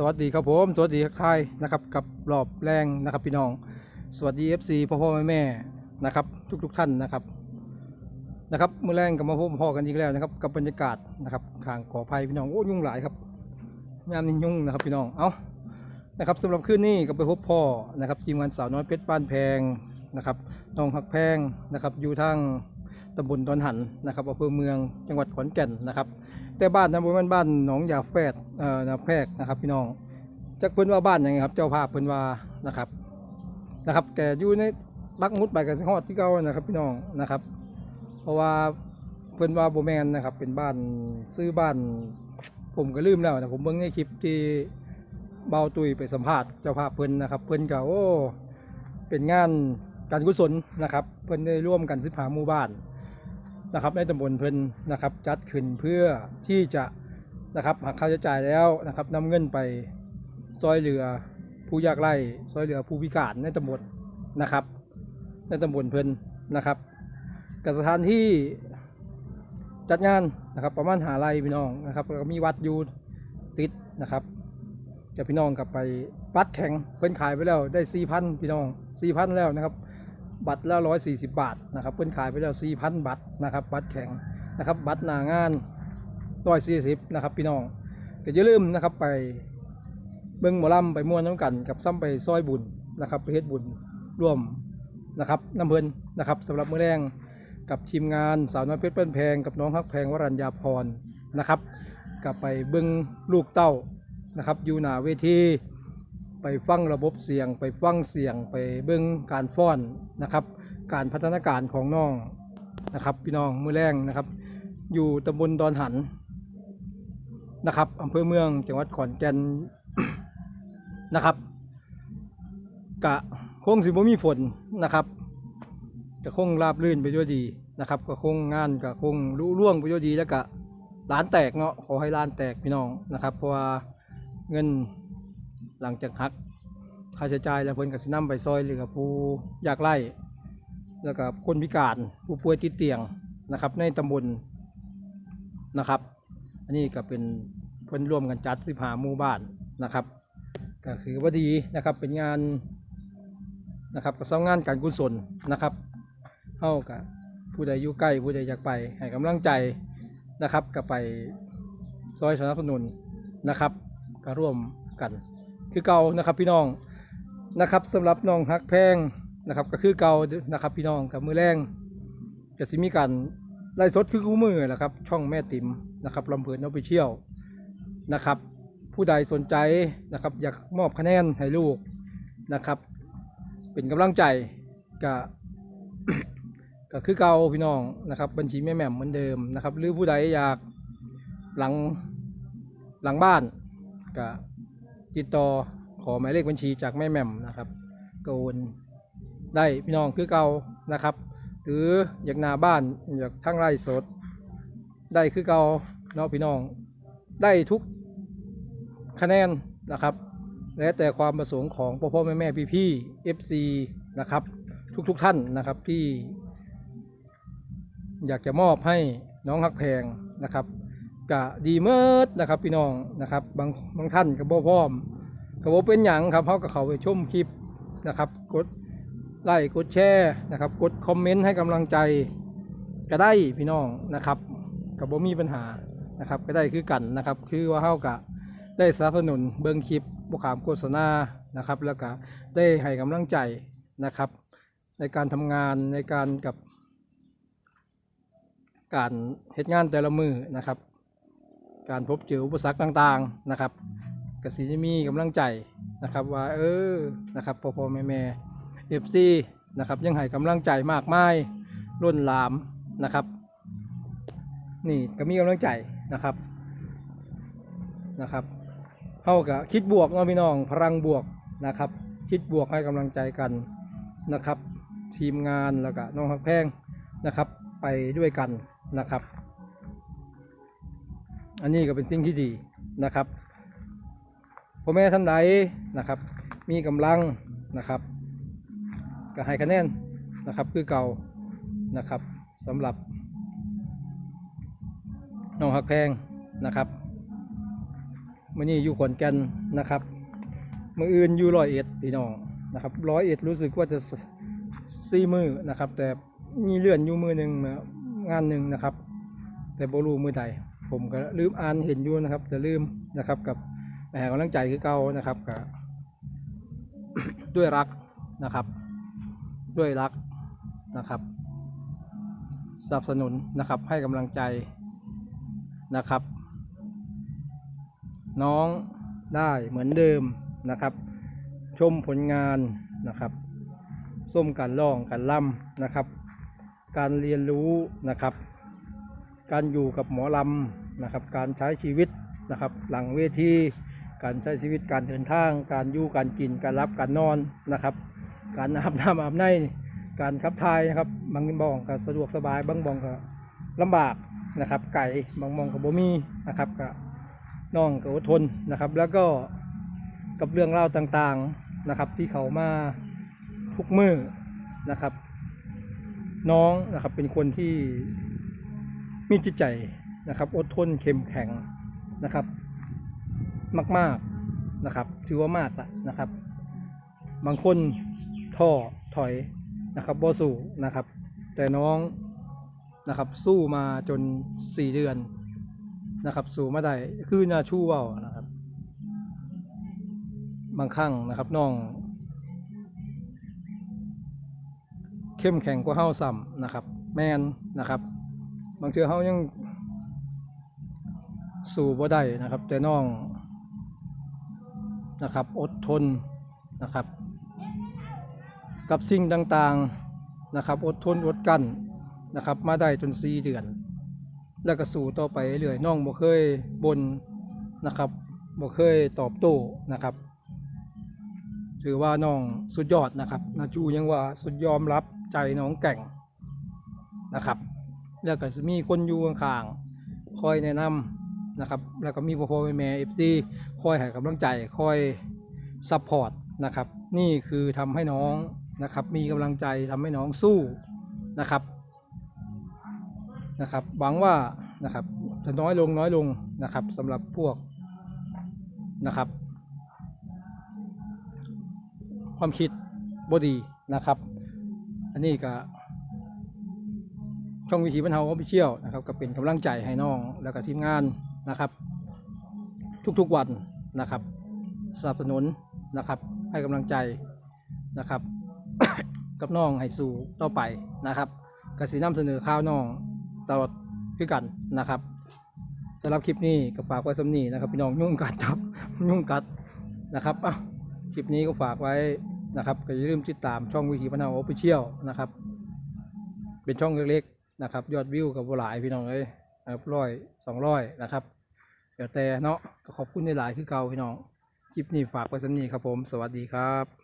สวัสดีครับผม สวัสดีครับค่ายนะครับกับรอบแรงนะครับพี่น้อง สวัสดี FC พ่อพ่อแม่แม่นะครับ ทุกทุกๆท่านนะครับนะครับเมื่อแรงกับมาพบพ่อกันอีกแล้วนะครับ กับบรรยากาศนะครับข้างขออภัยพี่น้องโอ้ยุ่งหลายครับยามนี้ยุ่งนะครับพี่น้องเอานะครับสำหรับคืนนี้ก็ไปพบพ่อนะครับทีมงานสาวน้อยเพชรบ้านแพงนะครับน้องหักแพงนะครับอยู่ทางตำบลดอนหันนะครับอำเภอเมืองจังหวัดขอนแก่นนะครับ แต่บ้านนั้นบ่แม่นบ้านหนองยาแฝดเอ่อนาแพรกนะครับ พี่น้องจักเพิ่นว่าบ้านหยังไงครับ เจ้าภาพเพิ่นว่านะครับนะครับแกอยู่ในบักมุดไปกับสิฮอดที่เก่านะครับ พี่น้องนะครับ เพราะว่าเพิ่นว่าบ่แม่นนะครับ เป็นบ้านซื้อบ้าน ผมก็ลืมแล้วนะผมเบิ่งในคลิปที่เบาตุยไปสัมภาษณ์เจ้าภาพเพิ่นนะครับ เพิ่นก็โอ้เป็นงานการกุศลนะครับ เพิ่นได้ร่วมกันสิบหาหมู่บ้าน นะครับในตำบลเพิ่นนะครับจัดขึ้นเพื่อที่จะนะครับหักค่าใช้จ่ายแล้วนะครับนำเงินไปซอยเหลือผู้ยากไร้ซอยเหลือผู้พิการในตำบลนะครับ ในตำบลเพิ่นนะครับกับสถานที่จัดงานนะครับประมาณหาไรพี่น้องนะครับแล้วก็มีวัดอยู่ติดนะครับจะพี่น้องกลับไปบัตรแข่งเพิ่นขายไปแล้วได้สี่พันพี่น้องสี่พันแล้วนะครับ บัตรละร้อยสี่สิบบาทนะครับเพิ่นขายไปแล้วสี่พันบัตรนะครับบัตรแข่งนะครับบัตรหนางานร้อยสี่สิบนะครับพี่น้องก็อย่าลืมนะครับไปเบิ้งหมอลำไปม่วนน้ำกันกับซ้ำไปซอยบุญนะครับไปเฮ็ดบุญร่วมนะครับน้ำเพลินนะครับสำหรับมื้อแรงกับทีมงานสาวน้อยเพชรเปิ้นแพงกับน้องฮักแพงวรัญญาพรนะครับกับไปเบิ้งลูกเต้านะครับอยู่หน้าเวที ไปฟังระบบเสียง ไปฟังเสียงไปเบิ้งการฟ้อนนะครับ การพัฒนาการของน้องนะครับ พี่น้องมือแรงนะครับ อยู่ตำบลดอนหันนะครับอำเภอเมืองจังหวัดขอนแก่นนะครับ กะคงสิบ่มีฝนนะครับก็คงราบรื่นไปด้วยดีนะครับก็คงงานก็คงลุล่วงไปด้วยดีแล้วก็ร้านแตกเนาะขอให้ร้านแตกพี่น้องนะครับ เพราะว่าเงิน หลังจากหักค่าใช้จ่ายแล้วเพิ่นก็สินำไปซอยเหลือผู้ยากไร้แล้วก็คนพิการผู้ป่วยติดเตียงนะครับ ในตำบลนะครับ อันนี้ก็เป็นเพิ่นร่วมกันจัดสิบหาหมู่บ้านนะครับ ก็คือว่าดีนะครับเป็นงานนะครับประสานงานการกุศลนะครับเฮากับผู้ใดอยู่ใกล้ผู้ใดอยากไปให้กำลังใจนะครับก็ไปซอยสนับสนุนนะครับก็ร่วมกัน คือเก่านะครับพี่น้องนะครับสำหรับน้องฮักแพงนะครับ ก็คือเก่านะครับพี่น้องกับมือแรงจะสิมีการไล่สดคือคู่มือแหละครับ ช่องแม่ติ๋มนะครับลำเพลินเอาไปเที่ยวนะครับ ผู้ใดสนใจนะครับ อยากมอบคะแนนให้ลูกนะครับ เป็นกำลังใจก็ก็คือเก่าพี่น้องนะครับ บัญชีแม่แหม่มเหมือนเดิมนะครับ หรือผู้ใดอยากหลังหลังบ้านก็ ติดต่อขอหมายเลขบัญชีจากแม่แหม่มนะครับก็โอนได้พี่น้องคือเก่านะครับ หรืออยากนาบ้านอยากทั้งไร่สด ได้คือเก่าเนาะพี่น้อง ได้ทุกคะแนนนะครับ และแต่ความประสงค์ของพ่อพ่อแม่แม่พี่พี่เอฟซีนะครับ ทุกทุกท่านนะครับที่ อยากจะมอบให้น้องฮักแพงนะครับ ก็ดีเมิดนะครับพี่น้องนะครับบางบางท่านก็บ่พร้อมก็บ่เป็นหยังครับเขาก็เขาไปชมคลิปนะครับกดไลค์กดแชร์นะครับกดคอมเมนต์ให้กำลังใจก็ได้พี่น้องนะครับก็บ่มีปัญหานะครับก็ได้คือกันนะครับ คือว่าเฮาก็ได้สนับสนุนเบิ่งคลิปบ่ขามโฆษณานะครับแล้วก็ได้ให้กำลังใจนะครับ ในการทำงานในการกับการเหตุงานแต่ละมือนะครับ การพบเจออุปสรรคต่างๆนะครับกสิจะมีกำลังใจนะครับว่าเออนะครับพ่อพ่อแม่แม่เอฟซีนะครับยังให้กำลังใจมากมายล้นหลามนะครับ นี่ก็มีกำลังใจนะครับนะครับเขาก็คิดบวกเนาะพี่น้องพลังบวกนะครับ คิดบวกให้กำลังใจกันนะครับ ทีมงานแล้วก็น้องฮักแพงนะครับ ไปด้วยกันนะครับ อันนี้ก็เป็นสิ่งที่ดีนะครับพ่อแม่ท่านใดนะครับ มีกำลังนะครับก็ให้คะแนนนะครับคือเก่านะครับสำหรับน้องหักแพงนะครับมื่อนี้อยู่ขอนแก่นนะครับมืออื่นอยู่ร้อยเอ็ดพี่น้องนะครับร้อยเอ็ดรู้สึกว่าจะสี่มือนะครับ แต่มีเลื่อนอยู่มือหนึ่งงานหนึ่งนะครับ แต่บรูมือใด ผมก็ลืมอ่านเห็นอยู่นะครับแต่ลืมนะครับกับแหมกำลังใจคือเก่านะครับกับด้วยรักนะครับ ด้วยรักนะครับสนับสนุนนะครับให้กำลังใจนะครับ น้องได้เหมือนเดิมนะครับ ชมผลงานนะครับส้มการล่องการล่ำนะครับ การเรียนรู้นะครับ การอยู่กับหมอลำนะครับ การใช้ชีวิตนะครับ หลังเวทีการใช้ชีวิตการเดินทาง การอยู่การกินการรับการนอนนะครับ การอาบน้ำอาบในการขับถ่ายนะครับบางบองก็สะดวกสบายบางบองก็ลำบากนะครับ ไก่บางบองก็บ่มีนะครับก็น้องก็อดทนนะครับ แล้วก็กับเรื่องราต่างๆนะครับ ที่เขามาทุกมือนะครับ น้องนะครับเป็นคนที่ มีจิตใจนะครับอดทนเข้มแข็งนะครับ มากๆนะครับ ถือว่ามากละนะครับ บางคนท้อถอยนะครับบ่สู้นะครับ แต่น้องนะครับสู้มาจนสี่เดือนนะครับ สู้มาได้คือนาชู้เว่านะครับ บางครั้งนะครับน้อง เข้มแข็งกว่าเฮาซ้ำนะครับ แมนนะครับ บางเทือเฮายังสู้บ่ได้นะครับ แต่น้องนะครับ อดทนนะครับ กับสิ่งต่างๆนะครับ อดทนอดกลั้นนะครับ มาได้จนสี่เดือน แล้วก็สู้ต่อไปเรื่อยน้องบ่เคยบนนะครับบ่เคยตอบโต้นะครับ ถือว่าน้องสุดยอดนะครับนาจูยังว่าสุดยอมรับใจน้องแก่งนะครับ แล้วก็มีคนอยู่ข้างๆคอยแนะนำนะครับ แล้วก็มีพ่อพ่อแม่แม่เอฟซีคอยให้กำลังใจคอยซัพพอร์ตนะครับ นี่คือทำให้น้องนะครับ มีกำลังใจทำให้น้องสู้นะครับนะครับหวังว่านะครับจะน้อยลงน้อยลงนะครับสำหรับพวกนะครับ ความคิดบดีนะครับ อันนี้ก็ ช่องวิถีบรรเทาออฟฟิเชียลนะครับก็เป็นกำลังใจให้น้องแล้วก็ทีมงานนะครับ ทุกๆวันนะครับสนับสนุนนะครับ ให้กำลังใจนะครับ กับน้องให้สู่ต่อไปนะครับกสินำเสนอข่าวน้องตลอดคือกันนะครับสำหรับคลิปนี้ก็ฝากไว้สำนีนะครับพี่น้องยุ่งกัดครับยุ่งกัดนะครับอะคลิปนี้ก็ฝากไว้นะครับก็อย่าลืมติดตามช่องวิถีพนาออฟฟิเชียลนะครับ เป็นช่องเล็กๆ นะครับ ยอดวิวกับหลายพี่น้องเลยนะครับร้อยสองร้อยนะครับเดี๋ยวแต่เนาะขอบคุณในหลายคือเก่าพี่น้องคลิปนี้ฝากไว้สำนี้ครับผม สวัสดีครับ